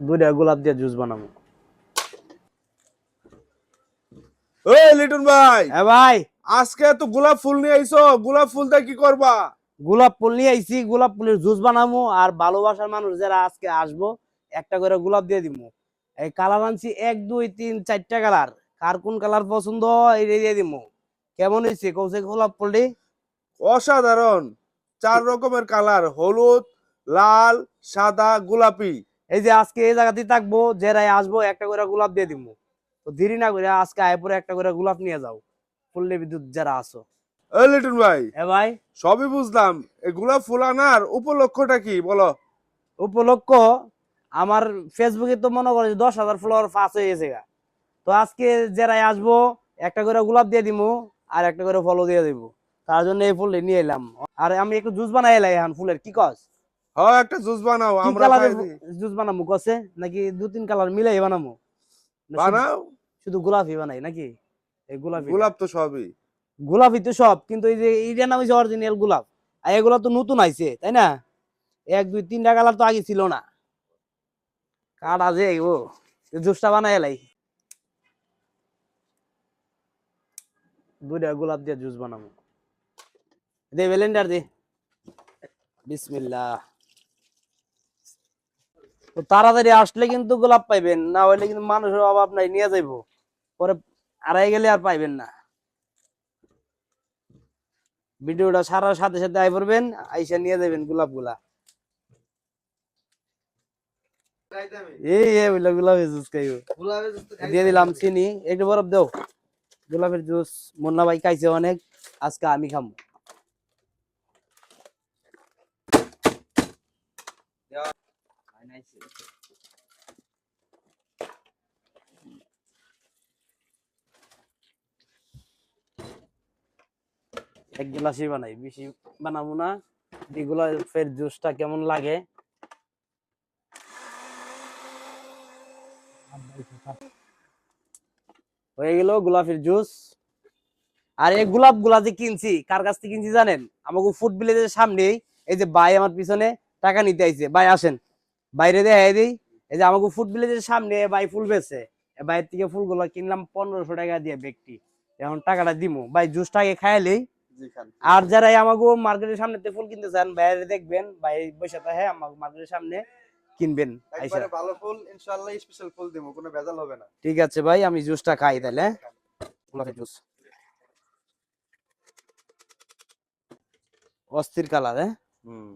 দুইটা গোলাপ দিয়ে জুস বানাবো। ওই লিটন ভাই হ্যাঁ ভাই। আজকে তো গোলাপ ফুল নিয়ে আইছো গোলাপ ফুল দিয়ে কি করবা? গোলাপ ফুল নিয়ে আইছি গোলাপ ফুলের জুস বানাবো আর ভালোবাসার মানুষ যারা আজকে আসব একটা করে গোলাপ দিয়ে দিব এই কালার আনছি এক দুই তিন চারটা কালার। কার কোন কালার পছন্দ এটা দিয়ে দিব কেমন হয়েছে? কৌশে গোলাপ ফুলটি? অসাধারণ। চার রকমের কালার হলুদ লাল সাদা গোলাপি। এই যে আজকে এই জায়গাতেই থাকব যারাই আসব একটা করে গোলাপ দিয়ে দিব তো দেরি না করে আজকে আয় পরে একটা করে গোলাপ নিয়ে যাও। ফুললে বিদ্যুৎ যারা আসো। ওই লিটন ভাই এ ভাই? সবই বুঝলাম। এই গোলাপ ফুল আনার উপলক্ষটা কি বলো? উপলক্ষ? আমার ফেসবুকে তো মনে করে দশ হাজার ফলোয়ার পাস হয়ে গেছে গা। তো আজকে যারাই আসব একটা করে গোলাপ দিয়ে দিব আর একটা করে ফলো দিয়ে দিব তার জন্য এই ফুল নিয়ে এলাম। আর আমি একটু জুস বানাই এলাই এখন ফুলের কি কস? হ্যাঁ একটা জুস বানাও আমরা জুস কসে? নাকি দু তিন কালার মিলাই বানাবো বানাও। শুধু গোলাপি বানাই নাকি? এই গোলাপি গোলাপ তো সবই। গোলাপি তো সব কিন্তু এই যে এইটা নাম হচ্ছে অরিজিনাল গোলাপ। আর এগুলো তো নতুন আইছে তাই না? এক দুই তিনটা কালার তো আগে ছিল না। কাঠ আছে ও জুসটা বানাই এলাই। দুইটা গোলাপ দিয়ে জুস বানাবো দে ব্লেন্ডার দে। বিসমিল্লাহ। তো তাড়াতাড়ি আসলে কিন্তু গোলাপ পাইবেন না হইলে কিন্তু মানুষের অভাব নাই নিয়ে যাইবো। পরে আড়াই গেলে আর পাইবেন না। ভিডিওটা সারার সাথে সাথে আই পড়বেন আইসা নিয়ে যাবেন গোলাপগুলা দিয়ে দিলাম চিনি একটু বরফ দাও। গোলাপের জুস মুন্না ভাই খাইছে অনেক আজকে আমি খামো। এক গ্লাসই বানাই, বেশি বানাবো না। এগুলা ফের জুসটা কেমন লাগে? হয়ে গেল গোলাপের জুস। আর এই গোলাপগুলা যে কিনছি, কার কাছ থেকে কিনছি জানেন? আমাকে ফুড ভিলেজের সামনেই এই যে ভাই আমার পিছনে টাকা নিতে আইছে। ভাই, আসেন। বাইরে দেখাই দিই। এই যে আমাকে ফুড ভিলেজের সামনে ভাই ফুল বেছে বাইরের থেকে ফুলগুলো কিনলাম পনেরোশো টাকা দিয়ে ব্যক্তি। এখন টাকাটা দিমু। ভাই জুসটাকে খাইলেই আর যারা আমাকে মার্কেটের সামনে ফুল কিনতে চান বাইরে দেখবেন ভাই বসে থাকে আমাকে মার্কেটের সামনে কিনবেন ভালো ফুল ইনশাআল্লাহ স্পেশাল ফুল দেবো কোনো ভেজাল হবে না। ঠিক আছে ভাই আমি জুসটা খাই তাহলে? গোলাপের জুস অস্থির কালার হ্যাঁ? হুম।